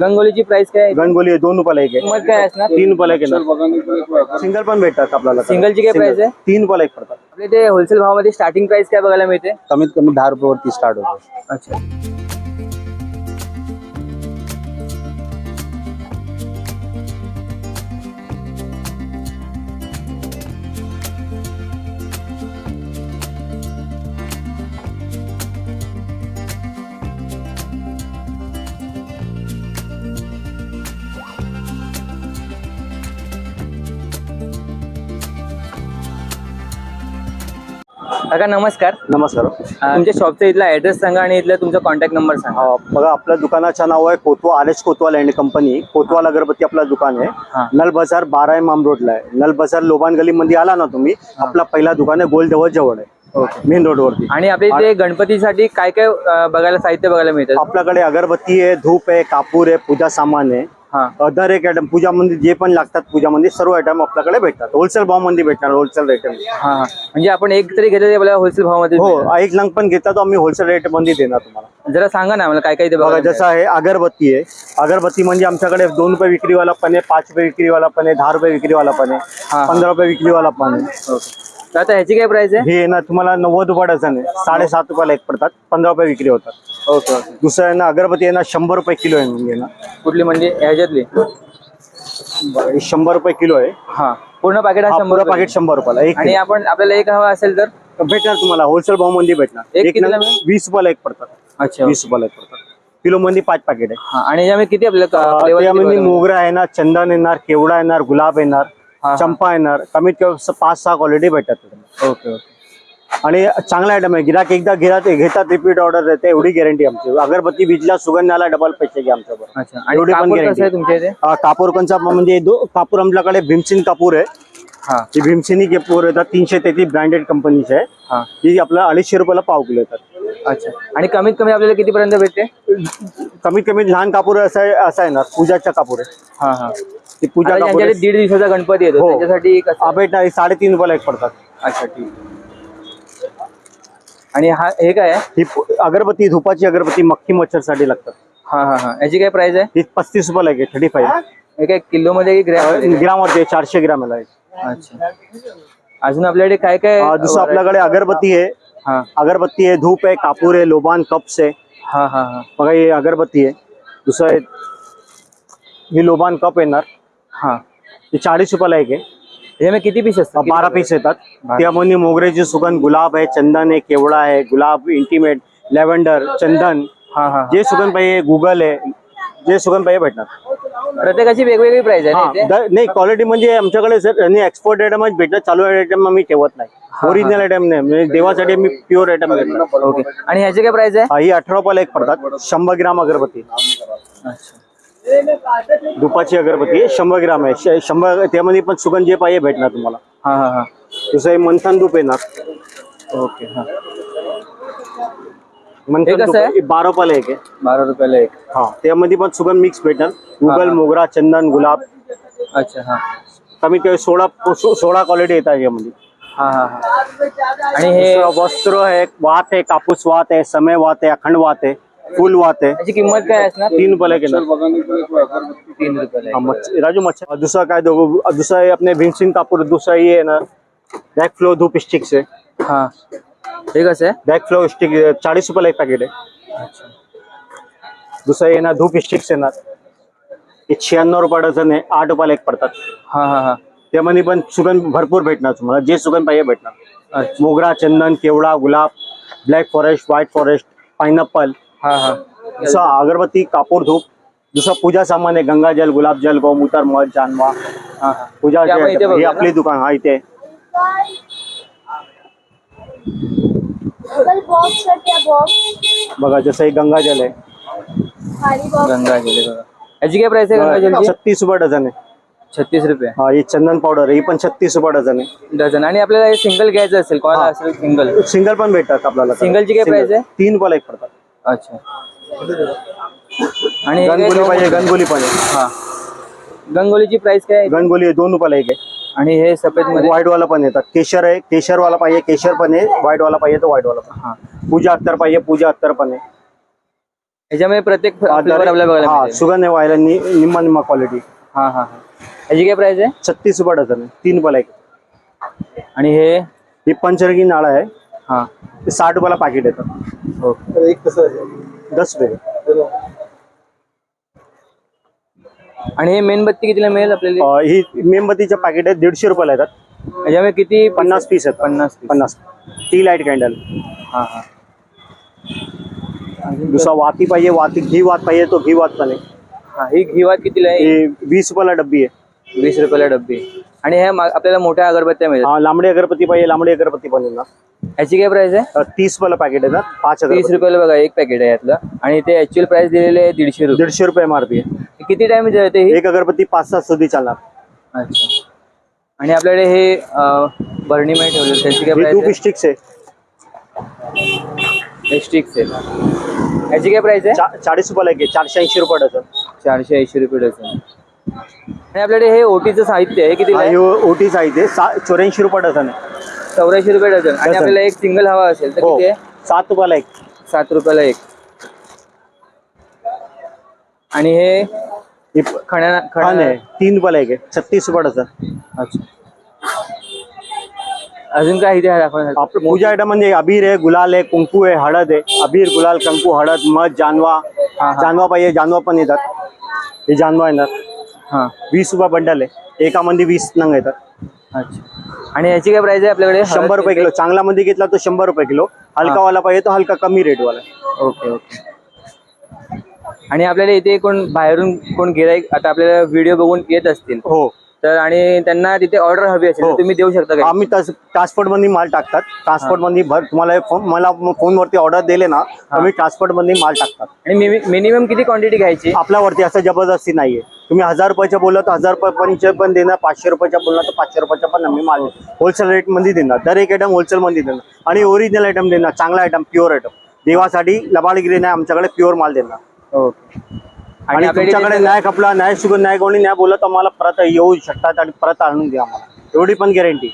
गंगोलीची price काय आहे? गणगोली दोन रुपयाला एक आहे. किंमत काय असणार? तीन रुपयाला एक आहे सिंगल पण भेटतात आपल्याला. सिंगलची काय प्राइस आहे? तीन रुपयाला एक पडतात. आपल्या ते होलसेल भावामध्ये स्टार्टिंग प्राइस काय बघायला मिळते? कमीत कमी दहा रुपयावरती स्टार्ट होतो. अच्छा. काका नमस्कार. नमस्कार. अं, तुमच्या शॉपचा इथला ऍड्रेस सांगा आणि इथला तुमचा कॉन्टॅक्ट नंबर सांगा. अं, बघा आपल्या दुकानाचं नाव आहे कोतवा R S Kotwal and company Kotwal अगरबत्ती आपलं दुकान हा. आहे नल बाजार बारा एम रोडला आहे. नल बाजार लोबान गली मध्ये आला ना तुम्ही आपला पहिला दुकान आहे गोल देवळ जवळ आहे. मेन रोड वरती. आणि आपल्या इथे गणपतीसाठी काय काय अं, बघायला साहित्य बघायला मिळतं? आपल्याकडे अगरबत्ती आहे धूप आहे कापूर आहे पूजा सामान आहे. अदर एक आयटम पूजामध्ये जे पण लागतात पूजामध्ये सर्व आयटम आपल्याकडे भेटतात. होलसेल भावमध्ये. भेटणार होलसेल रेट म्हणजे आपण एक तरी घेतलं आपल्याला होलसेल भावामध्ये हो एक लंग पण घेतात आम्ही होलसेल रेटमध्ये देणार तुम्हाला. जरा सांगा ना आम्हाला काय काय बघा जसं आहे अगरबत्ती आहे. अगरबत्ती म्हणजे आमच्याकडे दोन रुपये विक्रीवाला पण आहे पाच रुपये विक्रीवाला पण आहे दहा रुपये विक्रीवाला पण आहे. पंधरा रुपये विक्रीवाला पण आहे. आता ह्याची काय प्राइस आहे? हे ना तुम्हाला नव्वद रुपये डझन आहे. साडेसात रुपयाला एक पडतात पंधरा रुपये विक्री होतात. ओके ओके दुसरं आहे ना अगरबत्ती आहे ना शंभर रुपये किलो आहे म्हणजे ना कुठली म्हणजे ह्याच्यातली हे शंभर रुपये किलो आहे हा पूर्ण पाकिट हा शंभर पुरा. पाकिट शंभर रुपयाला एक आणि आपण आपल्याला एक हवा असेल तर. भेटणार तुम्हाला होलसेल भावमध्ये भेटणार एक मिळेल? वीस रुपयाला एक पडतात अच्छा वीस रुपयाला एक पडतात किलो मध्ये पाच पाकिट आहे हा आणि याच्यामध्ये किती आपल्याला अं, flavor किती त्यामध्ये बघायला मिळेल? मोगरा येणार चंदन येणार केवडा येणार गुलाब येणार हा. चंपा येणार कमीत कमी स- पाच सहा क्वालिटी भेटतात त्याच्यामध्ये. ओके ओके आणि चांगला आयटम आहे. गिराक एकदा घेतात घेतात रिपीट ऑर्डर देते एवढी गॅरंटी आमची. अगरबत्ती विजला सुगंधाला डबल पैसे घ्या आणि एवढी पण कापूर कसं guarantee. आहे. तुमच्या इथे? कापूर कोणचा म्हणजे दो कापूर आमच्याकडे भीमसिन कापूर आहे. हा. ही भीमसिनी कापूर येतात तीनशे तेहतीस ब्रँडेड कंपनीचे आहे. हा. ही आपल्याला अडीचशे रुपयाला पाव किलो येतात. अच्छा. आणि कमीत कमी आपल्याला किती पर्यंत भेटते? कमीत कमी लहान कापूर असं आहे असं आहे ना पूजाचा कापूर आहे. हा हा. ती पूजा आता कापूर ज्यांच्याकडे आहे. दीड दिवसाचा गणपती येतो हो. त्याच्यासाठी कसं हा भेटणार साडेतीन रुपयाला एक पडतात. अच्छा ठीक. आणि हा हे काय आहे? ही पु- अगरबत्ती धुपाची अगरबत्ती मक्खी मच्छरसाठी लागतात. हा हा हा. याची काय प्राइस आहे? ही पस्तीस रुपयाला एक थर्टी फाईव्ह. हे? काय किलो मध्ये की? ग्रॅममध्ये? ग्राममध्ये चारशे ग्रामला आहे अच्छा. अजून आपल्याकडे काय काय अं, दुसरं आपल्याकडे अगरबत्ती आहे. हा. अगरबत्ती आहे धूप आहे कापूर आहे लोबान कप्स आहे. हा हा हा. बघा ही अगरबत्ती आहे. दुसरं आहे ही लोबान कप येणार. हा. ही चाळीस रुपयाला एक आहे. याच्यामध्ये किती पीस असतात? बारा पीस येतात. त्यामध्ये मोगऱ्याची सुगंध गुलाब आहे चंदन आहे केवडा आहे गुलाब इंटिमेट लॅव्हेंडर चंदन. हा हा जे सुगंध पाहिजे गुगल आहे. जे सुगंध पाहिजे भेटणार. प्रत्येकाची वेगवेगळी प्राइस आहे. ना इथे? द- नाही क्वालिटी म्हणजे आमच्याकडे सर एक्सपोर्ट आयटमच भेटतात. चालू आयटम आम्ही ठेवत नाही. ओरिजिनल आयटम नाही. म्हणजे देवासाठी आम्ही प्युअर आयटम घेतो ओके आणि ह्याची काय प्राइस आहे? हा, ही अठरा रुपयाला एक पडतात. शंभर ग्राम अगरबत्ती. अच्छा. दुपाची अगरबत्ती आहे शंभर ग्राम आहे. श- शंभर त्यामध्ये पण सुगंध जे पाहिजे भेटणार तुम्हाला. हा हा हा. दुसरं मंथन धूप येणार. ओके हा. मंथन हे कसं धूप आहे? आहे, बारा रुपयाला एक आहे. बारा रुपयाला एक. हा त्यामध्ये पण सुगंध मिक्स भेटणार. गुगल मोगरा चंदन गुलाब. अच्छा हा. कमीत कमी सोळा सोळा क्वालिटी येतात यामध्ये. हा हा हा. आणि हे वस्त्र आहे वात आहे कापूस वात आहे समय वात आहे अखंड वात आहे. फुल वात आहे. याची किंमत काय असणार? तीन रुपयाला एक येणार. तीन हा. मच्छ- राजू मच्छर दुसरा काय दो दुसरा आहे अपने भीमसिंग कापूर दुसरा ये आहे ना बॅक फ्लो धूप स्टिक्स आहे. हा. हे कसं आहे? बॅक फ्लो स्टिक चाळीस रुपयाला एक पॅकेट आहे. दुसरं ना धूप स्टिक्स येणार. हे शहाण्णव रुपये डझन आहे आठ रुपयाला एक पडतात. हा हा हा. त्यामध्ये पण सुगंध भरपूर भेटणार तुम्हाला जे सुगंध पाहिजे भेटणार. अच्छा. मोगरा चंदन केवडा गुलाब black forest white forest pineapple हा हा। दुसरं अगरबत्ती कापूर धूप दुसरं पूजा सामान आहे गंगाजल गुलाबजल गौमूत्र मध जानवा। हा हा। पूजा ते आपण इथे हे। बघूया आपली दुकान हा इथे बॉक्स है क्या बॉक्स बघा जसं हे गंगाजल आहे खाली बॉक्स गंगाजल आहे बघा याची काय प्राइस आहे गंगाजलची छत्तीस रुपये डझन आहे छत्तीस रुपये? हा ही चंदन पावडर आहे ही पण छत्तीस रुपये डझन आहे डझन आणि आपल्याला सिंगल घ्यायचं असेल कोणाला असेल सिंगल सिंगल पण भेटतात आपल्याला. सिंगलची काय Single. price आहे? तीन रुपयाला एक पडतात. अच्छा. आणि गणगोली पाहिजे गणगोली पण आहे हा. गंगोलीची प्राइस काय? आहे? गणगोली आहे, दोन रुपयाला एक आहे. आणि हे सफेदमध्ये? व्हाईट वाला पण येतात. केशर आहे केशर वाला पाहिजे केशर पण आहे व्हाईट वाला पाहिजे तर व्हाईट वाला पण. हा. पूजा अत्तर पाहिजे पूजा अत्तर पण आहे. याच्यामध्ये प्रत्येक फ्लेवर आपल्याला बघायला हा मिळेल सुगंध व्हायला नि- निम्मा निम्मा क्वालिटी हा हा हा. याची काय प्राइस आहे? छत्तीस रुपये डझन आहे. तीन रुपयाला एक. आणि हे? ही पंचरंगी नाळं आहे. हा. ते साठ रुपयाला पाकिट येतं. ओके. एक कसं दस रुपये. आणि हे मेणबत्ती कितीला मिळेल आपल्याला? अं, ही मेणबत्तीच्या पाकिट आहेत दीडशे रुपयाला येतात. याच्यामध्ये किती पन्नास पीस आहेत. पन्नास piece. पन्नास. टी लाइट कॅन्डल हा हा. दुसरा वाती पाहिजे वाती घी वात पाहिजे तो घी वात पण आहे. हा ही घिवात कितीला आहे? ही वीस रुपयाला डब्बी आहे. वीस रुपयाला डब्बी आणि ह्या मा- आपल्याला मोठ्या अगरबत्त्या मिळतात. हा लांबडी अगरबत्ती पाहिजे लांबडी अगरबत्ती पण येणार याची काय प्राइस आहे? अं, तीस रुपयाला पॅकेट येतात पाच तीस अगरबत्ती रुपयाला बघा एक पॅकेट आहे यातलं. आणि ते ऍक्च्युअल प्राइस दिलेले आहे दीडशे रुपये. दीडशे रुपये एम आर पी आहे. किती टाइम ही एक अगरबत्ती पाच सात सुधी चालणार. अच्छा. आणि आपल्याकडे हे अं, बरणी मध्ये ठेवले त्याची काय ही प्राइस टू आहे? आहे. स्टिक्स आहे. याची काय प्राइस आहे? चा- चाळीस रुपयाला एक आहे. चारशे ऐंशी रुपये डझन. चारशे ऐंशी रुपये डझन. आणि आपल्याकडे हे ओटीचं साहित्य आहे किती हा ओटीच आहे ते सा- चौऱ्याऐंशी रुपये डझन आहे. चौऱ्याऐंशी रुपये डझन. आणि. आपल्याला एक सिंगल हवा असेल तर हो किती आहे? सात रुपयाला एक. सात रुपयाला एक. आणि हे ही प- खण्या खान खण्या आहे तीन रुपयाला एक आहे छत्तीस रुपये डझन. अच्छा. अजून काय इथे दाखवण्यासाठी आपलं पूजा आयटम म्हणजे अबीर आहे गुलाल आहे कुंकू आहे हळद आहे. अबीर गुलाल कुंकू हळद मध जानवा. हा. जानवा पाहिजे जानवा पण येतात. हे जानवा येणार. हा. वीस रुपये बंडल आहे. एकामध्ये वीस नंग येतात. अच्छा. आणि याची काय प्राइस आहे आपल्याकडे? शंभर रुपये किलो. चांगला मध्ये घेतला तो शंभर रुपये किलो. हलकावाला पाहिजे तो हलका कमी रेटवाला ओके ओके. आणि आपल्याला इथे कोण बाहेरून कोण गिराईक आता आपल्याला व्हिडिओ बघून येत असतील. हो. तर आणि त्यांना तिथे ऑर्डर हवी असेल तर हो. तुम्ही देऊ शकता का आम्ही ट्रान्सपोर्टमध्ये माल टाकतात. ट्रान्सपोर्टमध्ये भर तुम्हाला फोन मला फोनवरती ऑर्डर दिले ना आम्ही ट्रान्सपोर्टमध्ये माल टाकतात. आणि मिनिमम किती क्वांटिटी घ्यायची? आपल्यावरती असं जबरदस्ती नाहीये. तुम्ही हजार रुपयाच्या बोलला तर हजार रुपयापर्यंत पण देणार. पाचशे रुपयाच्या बोलला तर पाचशे रुपयाच्या पण आम्ही माल होलसेल रेटमध्ये देणार. दर एक आयटम होलसेल मध्ये देणार. आणि ओरिजिनल आयटम देणार. चांगला आयटम प्युअर आयटम देवासाठी लबाडगिरी नाही आमच्याकडे प्युअर माल देणार. ओके आणि तुमच्याकडे नाही खपला नाही शुगर नाही कोणी नाही बोलत तर मला परत येऊ शकतात आणि परत आणून द्या आम्हाला. एवढी पण गॅरंटी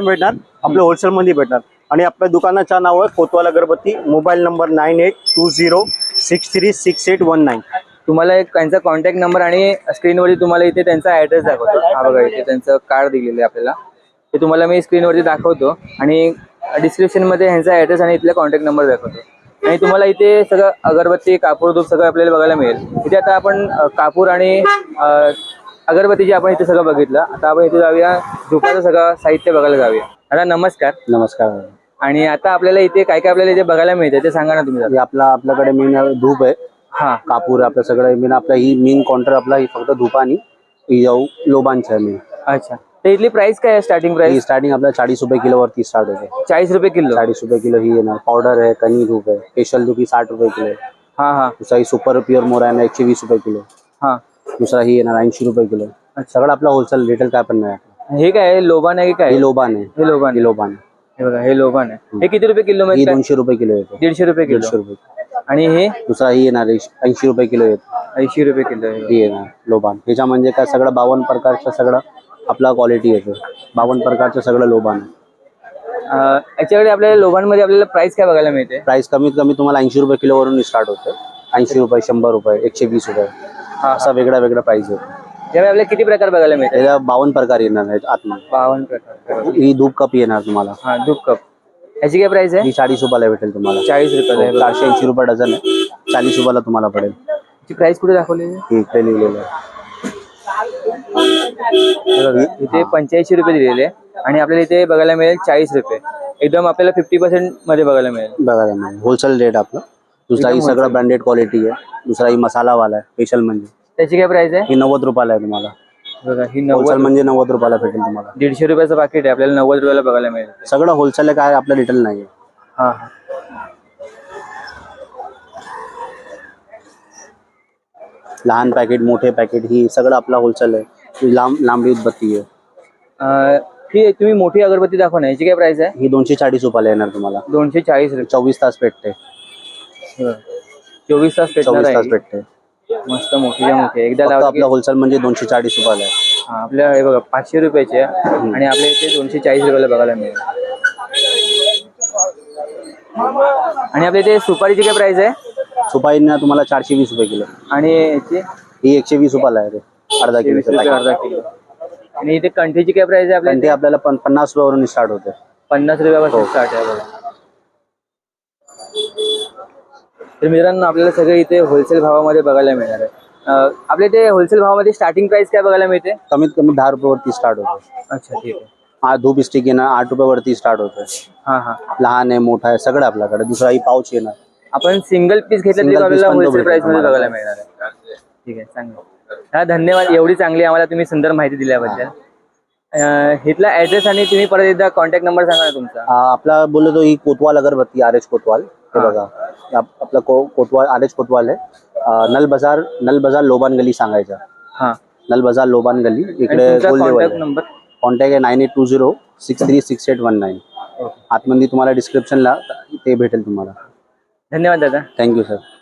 भेटणार. आपलं होलसेल मध्ये भेटणार. आणि आपल्या दुकानाचं नाव आहे कोतवाल अगरबत्ती mobile number nine eight two zero six three six eight one nine. तुम्हाला एक त्यांचा कॉन्टॅक्ट नंबर आणि स्क्रीनवरती तुम्हाला इथे त्यांचा ऍड्रेस दाखवतो. हा बघा इथे त्यांचं कार्ड दिलेलं आहे आपल्याला. ते तुम्हाला मी स्क्रीनवरती दाखवतो. आणि डिस्क्रिप्शनमध्ये ह्यांचा ऍड्रेस आणि इथला कॉन्टॅक्ट नंबर दाखवतो. आणि तुम्हाला इथे सगळं अगरबत्ती कापूर धूप सगळं आपल्याला बघायला मिळेल. इथे आता आपण कापूर आणि अ, अगरबत्तीचे आपण इथे सगळं बघितलं आता आपण इथे जाऊया धुपाचं सगळं साहित्य बघायला जाऊया. आता नमस्कार. नमस्कार. आणि आता आपल्याला इथे काय काय आपल्याला इथे बघायला मिळतं ते सांगा ना तुम्ही आपला आपल्याकडे मेन धूप आहे. हा. कापूर आपलं सगळं मेन आपला ही मेन काउंटर आपला ही फक्त धूप आणि ही जाऊ लोबांचं आहे मेन अच्छा. इथली प्राइस काय आहे स्टार्टिंग ही प्राइस स्टार्टिंग आपल्या चाळीस रुपये किलोवरती स्टार्ट होते. चाळीस रुपये किलो? चाळीस रुपये किलो ही येणार पावडर आहे कणी धूप आहे. स्पेशल धूप ही साठ रुपये किलो आहे. हा हा. दुसरा ही सुपर प्युअर मोर आहे ना एकशे वीस रुपये किलो हा. दुसरा ही येणार ऐंशी रुपये किलो सगळं आपलं होलसेल रिटेल काय पण नाही आपलं. हे काय आहे? लोबान आहे की काय? ही लोबान आहे. हे लोबान ही. लोबान आहे. हे बघा हे लोबान आहे. हे किती रुपये किलो ही मध्ये? दोनशे रुपये किलो येतो. दीडशे रुपये दीडशे किलो. रुपये आणि हे? दुसरा ही येणार ऐंशी रुपये किलो येतो. ऐंशी रुपये किलो आहे. ही येणार लोबान. ह्याच्या म्हणजे काय सगळं बावन्न प्रकारचं सगळं आपला क्वालिटी येतो. बावन्न प्रकारचं सगळं लोबान. आहे अं, याच्याकडे आपल्याला लोबांमध्ये आपल्याला प्राइस काय बघायला मिळते? प्राइस कमीत कमी तुम्हाला ऐंशी रुपये किलोवरून स्टार्ट होते. ऐंशी रुपये शंभर रुपये एकशे वीस रुपये. हा असा वेगळा वेगळा प्राइस येतो. यावेळी आपल्याला किती प्रकार बघायला मिळते त्याला बावन्न प्रकार येणार आहेत आतमध्ये. बावन्न प्रकार. ही धूप कप येणार तुम्हाला. हा दूध कप. याची काय प्राइस आहे? ही चाळीस रुपयाला भेटेल तुम्हाला. चाळीस रुपयाला आहे. बघा. चारशे ऐंशी रुपये डझन आहे. चाळीस रुपयाला तुम्हाला पडेल. याची प्राइस कुठे दाखवली आहे? ही इकडे लिहिलेलं आहे. इथे पंच्याऐंशी रुपये दिलेले आणि आपल्याला इथे बघायला मिळेल चाळीस रुपये. एकदम आपल्याला फिफ्टी पर्सेंटमध्ये बघायला मिळेल. बघायला मिळेल. होलसेल रेट आपलं. दुसरा ही सगळं ब्रँडेड क्वालिटी आहे. दुसरा ही मसालावाला आहे स्पेशल म्हणजे. त्याची काय प्राइस आहे? ही नव्वद रुपयाला आहे तुम्हाला. बघा ही होलसेल नव्वद म्हणजे नव्वद रुपयाला भेटेल तुम्हाला. दीडशे रुपयाचं पाकिट आहे. आपल्याला नव्वद रुपयाला बघायला मिळेल. सगळं होलसेल काय आपलं रिटेल नाही आहे हा हा. लहान पॅकेट मोठे पॅकेट ही सगळं आपला होलसेल आहे. लांब लांबडी उदबत्ती आहे. ही तुम्ही मोठी अगरबत्ती दाखवा ना याची काय प्राइस आहे? ही दोनशे चाळीस रुपयाला येणार तुम्हाला. दोनशे चाळीस रुपये. चोवीस तास पेटते चोवीस तास पेटणार चोवीस तास आहे पेटते मस्त मोठीच्या मोठी. एकदा फक्त लावली आपलं होलसेल म्हणजे दोनशे चाळीस रुपयाला आहे. हा, आपल्या हे बघा पाचशे रुपयाचे आहे. आणि आपल्या इथे दोनशे चाळीस रुपयाला बघायला मिळेल. आणि आपल्या इथे सुपारीची काय प्राइस आहे? सुपारीना तुम्हाला चारशे वीस रुपये किलो. आणि याची? ही एकशे वीस रुपयाला आहे ते अर्धा वीस किलोचं रुपये packet. अर्धा किलो. आणि इथे कंठीची काय प्राइस आहे पण ते आपल्या आपल्याला पन्नास रुपयावरून स्टार्ट होते. पन्नास रुपयापासून हो. स्टार्ट आहे बघा. तर मित्रांनो आपल्याला सगळं इथे होलसेल भावामध्ये बघायला मिळणार आहे. अं, आपल्या इथे होलसेल भावामध्ये स्टार्टिंग प्राइस काय बघायला मिळते? कमीत कमी दहा रुपयावरती स्टार्ट होते. अच्छा ठीक आहे. हा धूप स्टिक येणार आठ रुपयावरती स्टार्ट होते. हा हा. लहान आहे मोठा आहे सगळं आपल्याकडे. दुसरा ही पाऊच येणार. आपण सिंगल पीस घेतलं तरी आपल्याला होलसेल प्राइसमध्ये. बघायला मिळणार आहे. ठीक आहे चांगलं. हा धन्यवाद. एवढी चांगली आम्हाला तुम्ही सुंदर माहिती दिल्याबद्दल. अं, इथला ऍड्रेस आणि तुम्ही परत एकदा कॉन्टॅक्ट नंबर सांगा ना तुमचा. आपला बोललो तो ही कोतवाल अगरबत्ती आर एच कोतवाल. हे बघा. आप- आपला को कोतवाल आर एच कोतवाल आहे. नल बाजार नल बाजार लोबान गली सांगायचं. हा. नल बाजार लोबान गली. इकडे कॉन्टॅक्ट आहे. नंबर कॉन्टॅक्ट आहे nine eight two zero six three six eight one nine आतमध्ये तुम्हाला डिस्क्रिप्शनला ते भेटेल तुम्हाला. धन्यवाद दादा. Thank you sir